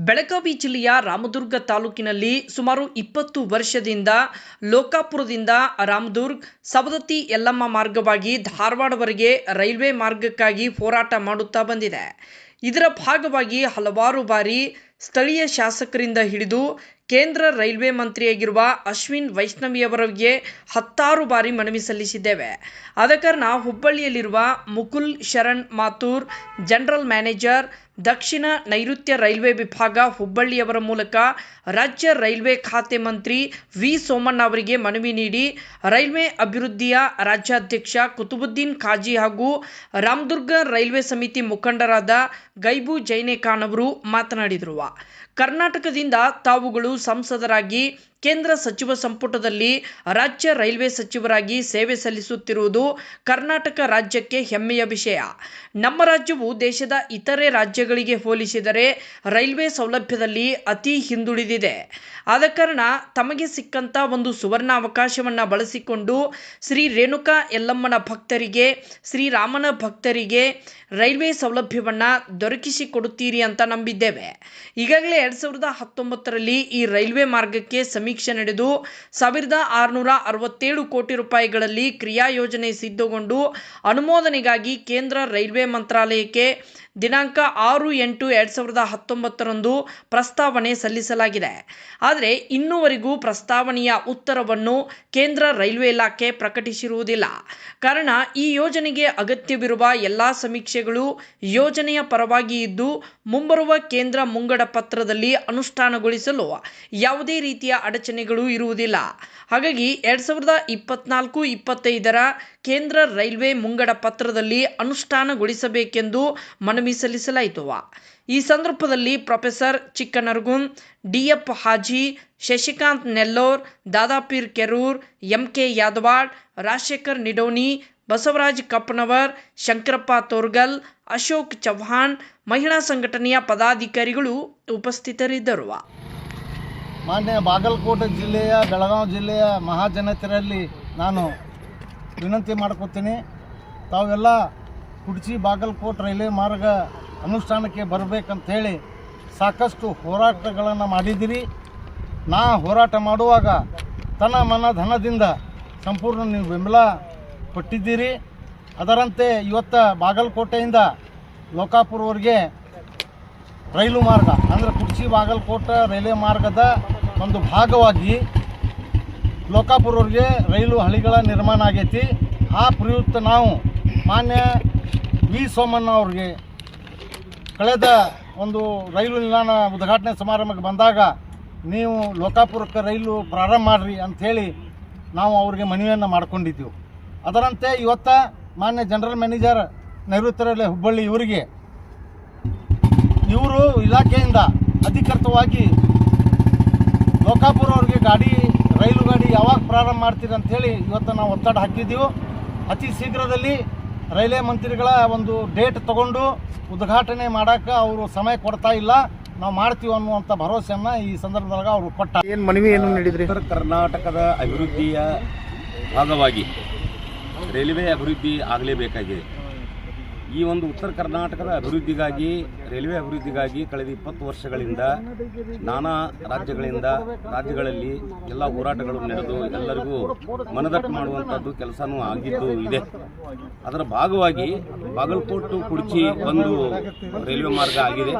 ಬೆಳಗಾವಿ ಜಿಲ್ಲೆಯ ರಾಮದುರ್ಗ ತಾಲೂಕಿನಲ್ಲಿ ಸುಮಾರು ಇಪ್ಪತ್ತು ವರ್ಷದಿಂದ ಲೋಕಾಪುರದಿಂದ ರಾಮದುರ್ಗ್, ಸವದತ್ತಿ ಯಲ್ಲಮ್ಮ ಮಾರ್ಗವಾಗಿ ಧಾರವಾಡವರೆಗೆ ರೈಲ್ವೆ ಮಾರ್ಗಕ್ಕಾಗಿ ಹೋರಾಟ ಮಾಡುತ್ತಾ ಬಂದಿದೆ. ಇದರ ಭಾಗವಾಗಿ ಹಲವಾರು ಬಾರಿ ಸ್ಥಳೀಯ ಶಾಸಕರಿಂದ ಹಿಡಿದು ಕೇಂದ್ರ ರೈಲ್ವೆ ಮಂತ್ರಿಯಾಗಿರುವ ಅಶ್ವಿನ್ ವೈಷ್ಣವಿಯವರಿಗೆ ಹತ್ತಾರು ಬಾರಿ ಮನವಿ ಸಲ್ಲಿಸಿದ್ದೇವೆ. ಆದ ಕಾರಣ ಹುಬ್ಬಳ್ಳಿಯಲ್ಲಿರುವ ಮುಕುಲ್ ಶರಣ್ ಮಾತೂರ್, ಜನರಲ್ ಮ್ಯಾನೇಜರ್, ದಕ್ಷಿಣ ನೈಋತ್ಯ ರೈಲ್ವೆ ವಿಭಾಗ ಹುಬ್ಬಳ್ಳಿಯವರ ಮೂಲಕ ರಾಜ್ಯ ರೈಲ್ವೆ ಖಾತೆ ಮಂತ್ರಿ ವಿ ಸೋಮಣ್ಣ ಅವರಿಗೆ ಮನವಿ ನೀಡಿ ರೈಲ್ವೆ ಅಭಿವೃದ್ಧಿಯ ರಾಜ್ಯಾಧ್ಯಕ್ಷ ಕುತುಬುದ್ದೀನ್ ಖಾಜಿ ಹಾಗೂ ರಾಮದುರ್ಗ ರೈಲ್ವೆ ಸಮಿತಿ ಮುಖಂಡರಾದ ಗೈಬು ಜೈನೆ ಖಾನ್ ಅವರು ಮಾತನಾಡಿದರು ಕರ್ನಾಟಕದಿಂದ ತಾವುಗಳು ಸಂಸದರಾಗಿ ಕೇಂದ್ರ ಸಚಿವ ಸಂಪುಟದಲ್ಲಿ ರಾಜ್ಯ ರೈಲ್ವೆ ಸಚಿವರಾಗಿ ಸೇವೆ ಸಲ್ಲಿಸುತ್ತಿರುವುದು ಕರ್ನಾಟಕ ರಾಜ್ಯಕ್ಕೆ ಹೆಮ್ಮೆಯ ವಿಷಯ. ನಮ್ಮ ರಾಜ್ಯವು ದೇಶದ ಇತರೆ ರಾಜ್ಯಗಳಿಗೆ ಹೋಲಿಸಿದರೆ ರೈಲ್ವೆ ಸೌಲಭ್ಯದಲ್ಲಿ ಅತಿ ಹಿಂದುಳಿದಿದೆ. ಆದ ಕಾರಣ ತಮಗೆ ಸಿಕ್ಕಂಥ ಒಂದು ಸುವರ್ಣ ಅವಕಾಶವನ್ನು ಬಳಸಿಕೊಂಡು ಶ್ರೀ ರೇಣುಕಾ ಯಲ್ಲಮ್ಮನ ಭಕ್ತರಿಗೆ ಶ್ರೀರಾಮನ ಭಕ್ತರಿಗೆ ರೈಲ್ವೆ ಸೌಲಭ್ಯವನ್ನು ದೊರಕಿಸಿಕೊಡುತ್ತೀರಿ ಅಂತ ನಂಬಿದ್ದೇವೆ. ಈಗಾಗಲೇ ಎರಡು ಸಾವಿರದ ಹತ್ತೊಂಬತ್ತರಲ್ಲಿ ಈ ರೈಲ್ವೆ ಮಾರ್ಗಕ್ಕೆ ಸಮೀಕ್ಷೆ ನಡೆದು ಸಾವಿರದ ಆರುನೂರ ಅರವತ್ತೇಳು ಕೋಟಿ ರೂಪಾಯಿಗಳಲ್ಲಿ ಕ್ರಿಯಾ ಯೋಜನೆ ಸಿದ್ಧಗೊಂಡು ಅನುಮೋದನೆಗಾಗಿ ಕೇಂದ್ರ ರೈಲ್ವೆ ಮಂತ್ರಾಲಯಕ್ಕೆ ದಿನಾಂಕ ಆರು ಎಂಟು ಎರಡು ಸಾವಿರದ ಹತ್ತೊಂಬತ್ತರಂದು ಪ್ರಸ್ತಾವನೆ ಸಲ್ಲಿಸಲಾಗಿದೆ. ಆದರೆ ಇನ್ನುವರೆಗೂ ಪ್ರಸ್ತಾವನೆಯ ಉತ್ತರವನ್ನು ಕೇಂದ್ರ ರೈಲ್ವೆ ಇಲಾಖೆ ಪ್ರಕಟಿಸಿರುವುದಿಲ್ಲ. ಕಾರಣ, ಈ ಯೋಜನೆಗೆ ಅಗತ್ಯವಿರುವ ಎಲ್ಲ ಸಮೀಕ್ಷೆಗಳು ಯೋಜನೆಯ ಪರವಾಗಿ ಇದ್ದು, ಮುಂಬರುವ ಕೇಂದ್ರ ಮುಂಗಡ ಪತ್ರದಲ್ಲಿ ಅನುಷ್ಠಾನಗೊಳಿಸಲು ಯಾವುದೇ ರೀತಿಯ ಅಡಚಣೆಗಳು ಇರುವುದಿಲ್ಲ. ಹಾಗಾಗಿ, ಎರಡು ಸಾವಿರದ ಇಪ್ಪತ್ನಾಲ್ಕು ಇಪ್ಪತ್ತೈದರ ಕೇಂದ್ರ ರೈಲ್ವೆ ಮುಂಗಡ ಪತ್ರದಲ್ಲಿ ಅನುಷ್ಠಾನಗೊಳಿಸಬೇಕೆಂದು ಮನವಿ ಸಲ್ಲಿಸಲಾಯಿತು. ಈ ಸಂದರ್ಭದಲ್ಲಿ professor Chikkanaragun, DF Haji, Shashikant Nellore, Dadapeer Kerur M K Yadawad Rajashekhar Nidoni Basavaraj Kappanavar, Shankarappa Torgal, Ashok Chavan ಮಹಿಳಾ ಸಂಘಟನೆಯ ಪದಾಧಿಕಾರಿಗಳು ಉಪಸ್ಥಿತರಿದ್ದರು. ಮಾನ್ಯ ಬಾಗಲಕೋಟೆ ಜಿಲ್ಲೆಯ, ಬೆಳಗಾವಿ ಜಿಲ್ಲೆಯ ಮಹಾಜನತೆಯಲ್ಲಿ ನಾನು ವಿನಂತಿ ಮಾಡ್ಕೊತೀನಿ. ತಾವೆಲ್ಲ ಕುಡ್ಚಿ ಬಾಗಲಕೋಟೆ ರೈಲ್ವೆ ಮಾರ್ಗ ಅನುಷ್ಠಾನಕ್ಕೆ ಬರಬೇಕಂತ ಹೇಳಿ ಸಾಕಷ್ಟು ಹೋರಾಟಗಳನ್ನು ಮಾಡಿದ್ದೀರಿ. ನಾ ಹೋರಾಟ ಮಾಡುವಾಗ ತನ ಮನ ಧನದಿಂದ ಸಂಪೂರ್ಣ ನೀವು ಬೆಂಬಲ ಕೊಟ್ಟಿದ್ದೀರಿ. ಅದರಂತೆ ಇವತ್ತು ಬಾಗಲಕೋಟೆಯಿಂದ ಲೋಕಾಪುರವರೆಗೆ ರೈಲು ಮಾರ್ಗ, ಅಂದರೆ ಕುರ್ಚಿ ಬಾಗಲಕೋಟೆ ರೈಲ್ವೆ ಮಾರ್ಗದ ಒಂದು ಭಾಗವಾಗಿ ಲೋಕಾಪುರವರೆಗೆ ರೈಲು ಹಳಿಗಳ ನಿರ್ಮಾಣ ಆಗೈತಿ. ಆ ಪ್ರಯುಕ್ತ ನಾವು ಮಾನ್ಯ ವಿ ಸೋಮಣ್ಣ ಅವ್ರಿಗೆ ಕಳೆದ ಒಂದು ರೈಲು ನಿಲ್ದಾಣ ಉದ್ಘಾಟನೆ ಸಮಾರಂಭಕ್ಕೆ ಬಂದಾಗ ನೀವು ಲೋಕಾಪುರಕ್ಕೆ ರೈಲು ಪ್ರಾರಂಭ ಮಾಡಿರಿ ಅಂಥೇಳಿ ನಾವು ಅವ್ರಿಗೆ ಮನವಿಯನ್ನು ಮಾಡ್ಕೊಂಡಿದ್ದೀವಿ. ಅದರಂತೆ ಇವತ್ತ ಮಾನ್ಯ ಜನರಲ್ ಮ್ಯಾನೇಜರ್ ನೈಋತ್ಯ ರೈಲ್ವೆ ಹುಬ್ಬಳ್ಳಿ ಇವರಿಗೆ ಇವರು ಇಲಾಖೆಯಿಂದ ಅಧಿಕೃತವಾಗಿ ಲೋಕಾಪುರ ಅವ್ರಿಗೆ ಗಾಡಿ, ರೈಲು ಗಾಡಿ ಯಾವಾಗ ಪ್ರಾರಂಭ ಮಾಡ್ತೀರಿ ಅಂಥೇಳಿ ಇವತ್ತು ನಾವು ಒತ್ತಡ ಹಾಕಿದ್ದೀವಿ. ಅತಿ ಶೀಘ್ರದಲ್ಲಿ ರೈಲ್ವೆ ಮಂತ್ರಿಗಳ ಒಂದು ಡೇಟ್ ತಗೊಂಡು ಉದ್ಘಾಟನೆ ಮಾಡೋಕ್ಕೆ ಅವರು ಸಮಯ ಕೊಡ್ತಾ ಇಲ್ಲ. ನಾವು ಮಾಡ್ತೀವಿ ಅನ್ನುವಂಥ ಭರವಸೆಯನ್ನು ಈ ಸಂದರ್ಭದಾಗ ಅವರು ಕೊಟ್ಟ. ಏನು ಮನವಿ ಏನು ನೀಡಿದ್ರಿ? ಉತ್ತರ ಕರ್ನಾಟಕದ ಅಭಿವೃದ್ಧಿಯ ಭಾಗವಾಗಿ ರೈಲ್ವೆ ಅಭಿವೃದ್ಧಿ ಆಗಲೇಬೇಕಾಗಿದೆ. ಈ ಒಂದು ಉತ್ತರ ಕರ್ನಾಟಕದ ಅಭಿವೃದ್ಧಿಗಾಗಿ ರೈಲ್ವೆ ಅಭಿವೃದ್ಧಿಗಾಗಿ ಕಳೆದ ಇಪ್ಪತ್ತು ವರ್ಷಗಳಿಂದ ನಾನಾ ರಾಜ್ಯಗಳಿಂದ ರಾಜ್ಯಗಳಲ್ಲಿ ಎಲ್ಲ ಹೋರಾಟಗಳು ನಡೆದು ಎಲ್ಲರಿಗೂ ಮನದಟ್ಟು ಮಾಡುವಂಥದ್ದು ಕೆಲಸನೂ ಆಗಿದ್ದು ಇದೆ. ಅದರ ಭಾಗವಾಗಿ ಬಾಗಲಕೋಟು ಕುಡ್ಚಿ ಒಂದು ರೈಲ್ವೆ ಮಾರ್ಗ ಆಗಿದೆ.